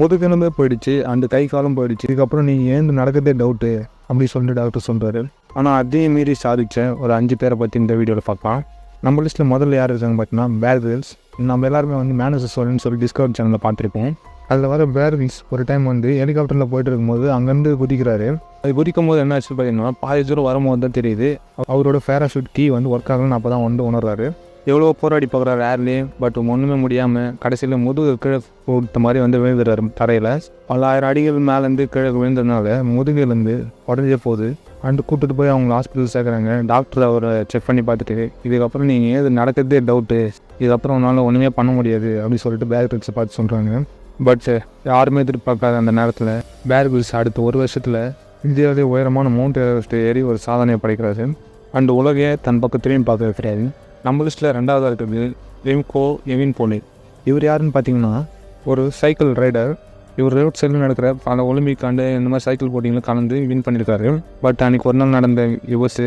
முதுகெலும்பே போயிடுச்சு அந்த கை காலம் போயிடுச்சு. இதுக்கப்புறம் நீ ஏந்து நடக்கிறதே டவுட்டு அப்படி சொல்லிட்டு டாக்டர் சொல்கிறாரு ஆனால் அதே மீறி சாதிச்ச ஒரு அஞ்சு பேரை பற்றி இந்த வீடியோவில் பார்க்கலாம் நம்ம லிஸ்ட்டில் முதல்ல யார் இருக்காங்க பார்த்தீங்கன்னா பேர்கில்ஸ் நம்ம எல்லாருமே வந்து மேனேஜர் சொல்லுன்னு சொல்லி டிஸ்கவர் சேனலில் பார்த்துருப்போம். அதில் வர பேர்கில்ஸ் ஒரு டைம் வந்து ஹெலிகாப்டரில் போயிட்டு இருக்கும்போது அங்கேருந்து குதிக்கிறாரு. அது குதிக்கும் போது என்ன ஆச்சு பார்த்தீங்கன்னா பாதி தூரம் வரும்போது தான் தெரியுது. அவரோட பேராஷூட் கீ வந்து ஒர்க் ஆகலன்னு அப்போ தான் வந்து உணர்றாரு. எவ்வளோ போராடி பார்க்குறாரு ஏர்லேயும் பட் ஒன்றுமே முடியாமல் கடைசியில் முதுகு கீழே போட்ட மாதிரி வந்து விழுந்துறாரு தரையில். பல்லாயிரம் அடிகள் மேலேருந்து கீழே விழுந்ததுனால முதுகுலேருந்து உடஞ்சே போகுது அண்டு கூப்பிட்டு போய் அவங்க ஹாஸ்பிட்டல் சேர்க்குறாங்க. டாக்டர் அவரை செக் பண்ணி பார்த்துட்டு இதுக்கப்புறம் நீங்கள் ஏது நடக்கிறதே டவுட்டு இதுக்கப்புறம் உன்னால் ஒன்றுமே பண்ண முடியாது அப்படின்னு சொல்லிட்டு பேர் பார்த்து சொல்கிறாங்க பட் யாருமே எதிர்பார்க்காத அந்த நேரத்தில் பேர் அடுத்த ஒரு வருஷத்தில் இந்தியாவிலே உயரமான மவுண்ட் எவரெஸ்ட் ஏறி ஒரு சாதனையை படைக்கிறாரு. அண்ட் உலகையே தன் பக்கத்துலேயும் பார்க்க வைக்கிறாரு நம்ம லிஸ்ட்டில் ரெண்டாவதாக இருக்கிறது ரெம்கோ எவின் போலே இவர் யாருன்னு பார்த்தீங்கன்னா ஒரு சைக்கிள் ரைடர் இவர் ரோட் சைடில் நடக்கிற பல ஒலிம்பிக் ஆண்டு இந்த மாதிரி சைக்கிள் போட்டிங்களும் கலந்து வின் பண்ணியிருக்காரு பட் அன்றைக்கி ஒரு நாள் நடந்த யுவஸ்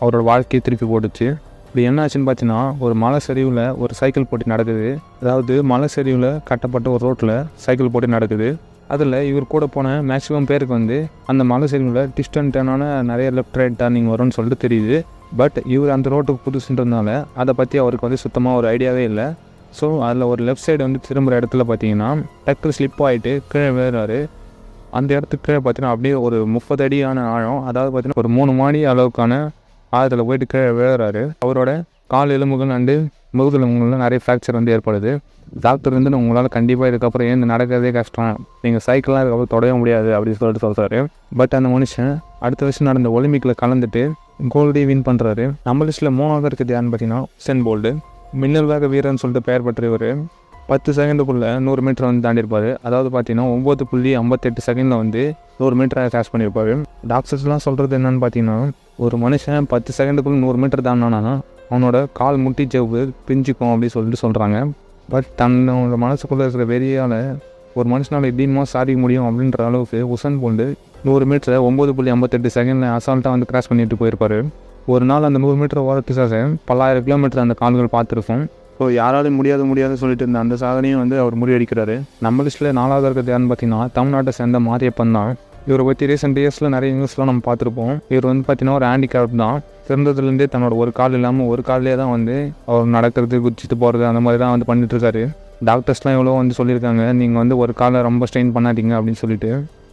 அவரோட வாழ்க்கையை திருப்பி போட்டுச்சு. இப்படி என்ன ஆச்சுன்னு பார்த்தீங்கன்னா ஒரு மலை சரிவில் ஒரு சைக்கிள் போட்டி நடக்குது. அதாவது மலை சரிவில் கட்டப்பட்ட ஒரு ரோட்டில் சைக்கிள் போட்டி நடக்குது. அதில் இவர் கூட போன மேக்ஸிமம் பேருக்கு வந்து அந்த மலை சரிவில் டிஸ்டன்டான நிறைய லெஃப்ட் ரைட் டர்னிங் வரும்னு சொல்லிட்டு தெரியுது. பட் இவர் அந்த ரோட்டுக்கு புதுசுன்றதுனால அதை பற்றி அவருக்கு வந்து சுத்தமாக ஒரு ஐடியாவே இல்லை. ஸோ அதில் ஒரு லெஃப்ட் சைடு வந்து திரும்புகிற இடத்துல பார்த்தீங்கன்னா டக்கு ஸ்லிப் ஆகிட்டு கீழே விழுறாரு. அந்த இடத்துக்கு கீழே பார்த்தீங்கன்னா அப்படியே ஒரு முப்பது அடியான ஆழம். அதாவது பார்த்தீங்கன்னா ஒரு மூணு மாடி அளவுக்கான ஆழத்தில் போயிட்டு கீழே விழுறாரு. அவரோட கால் எலும்புகள் அண்டு முதுகெலும்புகளில் நிறைய ஃப்ராக்சர் வந்து ஏற்படுது. டாக்டர் வந்து உங்களால் கண்டிப்பாக இதுக்கப்புறம் ஏன் நடக்கிறதே கஷ்டம். நீங்கள் சைக்கிளாக இதுக்கப்புறம் தொடவே முடியாது அப்படின்னு சொல்லிட்டு சொல்கிறாரு பட் அந்த மனுஷன் அடுத்த வருஷம் நடந்த ஒலிம்பிக்கில் கலந்துட்டு கோல்டே வின் பண்ணுறாரு நம்ம லிஸ்ட்டில் மூணாவது இருக்கிறது யாருன்னு பார்த்தீங்கன்னா சென் போல்டு மின்னல் வேக வீரர்னு சொல்லிட்டு பெயர் பெற்றவர். பத்து செகண்டுக்குள்ளே நூறு மீட்டர் வந்து தாண்டியிருப்பார். அதாவது பார்த்தீங்கன்னா ஒம்பது புள்ளி ஐம்பத்தெட்டு செகண்டில் வந்து நூறு மீட்டரை கிராஸ் பண்ணியிருப்பார். டாக்டர்ஸ்லாம் சொல்கிறது என்னென்னு பார்த்தீங்கன்னா ஒரு மனுஷன் பத்து செகண்டுக்குள்ளே நூறு மீட்டர் தாண்டானா அவனோட கால் முட்டி ஜவ்வு பிஞ்சிக்கும் அப்படின்னு சொல்லிட்டு சொல்கிறாங்க பட் தன்னோட மனசுக்குள்ளே இருக்கிற வெறியால் ஒரு மனுஷனால் எப்படியுமோ சாதிக்க முடியும் அப்படின்ற அளவுக்கு உசன் போண்டு நூறு மீட்டரை ஒம்பது புள்ளி ஐம்பத்தெட்டு செகண்டில் அசால்ட்டாக வந்து கிராஸ் பண்ணிட்டு போயிருப்பார். ஒரு நாள் அந்த நூறு மீட்டர் ஓரத்துக்காக பல்லாயிரம் கிலோமீட்டர் அந்த கால்கள் பார்த்துருக்கோம். ஸோ யாராலும் முடியாது முடியாதுன்னு சொல்லிட்டு இருந்த அந்த சாதனையும் வந்து அவர் முறியடிக்கிறாரு. நம்ம லிஸ்ட்டில் நாலாவது இருக்கிறது யாருன்னு பார்த்தீங்கன்னா தமிழ்நாட்டை சேர்ந்த மாரியப்பன் தான். இவரை பற்றி ரீசெண்ட் இயர்ஸில் நிறைய நியூஸ்லாம் நம்ம பார்த்துருப்போம். இவர் வந்து பார்த்தீங்கன்னா ஒரு ஹேண்டிகேப் தான். சிறந்ததுலேருந்தே தன்னோட ஒரு கால் இல்லாமல் ஒரு கால்லே தான் வந்து அவர் நடக்கிறது குதிச்சுட்டு போகிறது அந்த மாதிரி தான் வந்து பண்ணிட்டுருக்காரு டாக்டர்ஸ்லாம் எவ்வளோ வந்து சொல்லியிருக்காங்க. நீங்கள் வந்து ஒரு காலை ரொம்ப ஸ்ட்ரெயின் பண்ணாதீங்க அப்படின்னு சொல்லிட்டு.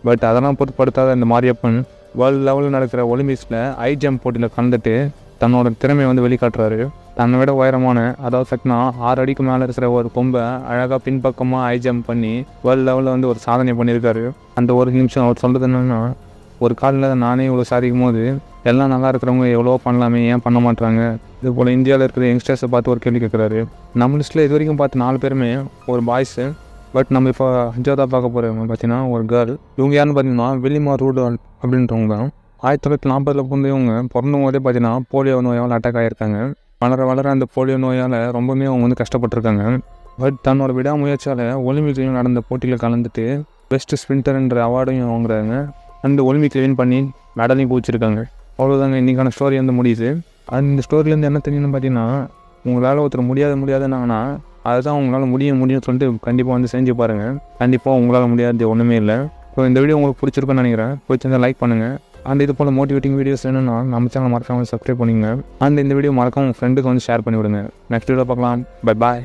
பட் அதெல்லாம் பொருட்படுத்தாத இந்த மாரியப்பன் வேர்ல்டு லெவலில் நடக்கிற ஒலிம்பிக்ஸில் ஹை ஜம்ப் போட்டியில் கலந்துட்டு தன்னோட திறமையை வந்து வெளிக்காட்டுறாரு. தன்னை விட உயரமான அதாவது சக்னா ஆறு அடிக்கு மேலே இருக்கிற ஒரு கொம்பை அழகாக பின்பக்கமாக ஹை ஜம்ப் பண்ணி வேர்ல்டு லெவலில் வந்து ஒரு சாதனை பண்ணியிருக்காரு. அந்த ஒரு நிமிஷம் அவர் சொல்கிறது என்னென்னா ஒரு காலில் நானே இவ்வளோ சாதிக்கும் போது எல்லாம் நல்லா இருக்கிறவங்க எவ்வளோ பண்ணலாமே ஏன் பண்ண மாட்டாங்க இது போல் இந்தியாவில் இருக்கிற யங்ஸ்டர்ஸை பார்த்து ஒரு கேள்வி கேட்குறாரு. நம்ம லிஸ்ட்டில் இது வரைக்கும் பார்த்து நாலு பேருமே ஒரு பாய்ஸு பட் நம்ம இப்போ அஞ்சாவதாக பார்க்க போகிறவங்க பார்த்தீங்கன்னா ஒரு கேர்ள் இவங்க யாருன்னு பார்த்தீங்கன்னா வெள்ளிமா ரூடு அப்படின்றவங்க தான். ஆயிரத்தி தொள்ளாயிரத்தி நாற்பதில் பிறந்த இவங்க பிறந்த போதே பார்த்தீங்கன்னா போலியோ நோயால் அட்டாக் ஆகியிருக்காங்க வளர வளர அந்த போலியோ நோயால் ரொம்பவுமே அவங்க வந்து கஷ்டப்பட்டிருக்காங்க. பட் தன்னோட விடாமுயற்சியால் ஒலிம்பிக்லையும் நடந்த போட்டியில் கலந்துட்டு பெஸ்ட் ஸ்பிரிண்டர்ன்ற அவார்டையும் வாங்குறாங்க. அந்த ஒலிம்பிக்கில் வின் பண்ணி மெடலையும் குவிச்சிருக்காங்க. அவ்வளோதாங்க இன்றைக்கான ஸ்டோரி வந்து முடியுது. அது இந்த ஸ்டோரியிலேருந்து என்ன தெரியும்னு பார்த்தீங்கன்னா உங்களால் ஒருத்தர் முடியாத முடியாதுனாங்கன்னா அதுதான் உங்களால் முடியும் முடியும்னு சொல்லிட்டு கண்டிப்பாக வந்து செஞ்சு பாருங்கள் கண்டிப்பாக உங்களால் முடியாது ஒன்றுமே இல்லை. ஸோ இந்த வீடியோ உங்களுக்கு பிடிச்சிருக்குன்னு நினைக்கிறேன். பிடிச்சிருந்தா லைக் பண்ணுங்கள் அண்ட் இது போல் மோட்டிவேட்டிங் வீடியோஸ் வேணும்னா நம்ம சேனல் மறக்காமல் சப்ஸ்கிரைப் பண்ணிங்க அண்ட் இந்த வீடியோ மறக்காம உங்கள் ஃப்ரெண்டுக்கு வந்து ஷேர் பண்ணி விடுங்க நெக்ஸ்ட் வீடியோ பார்க்கலாம். Bye bye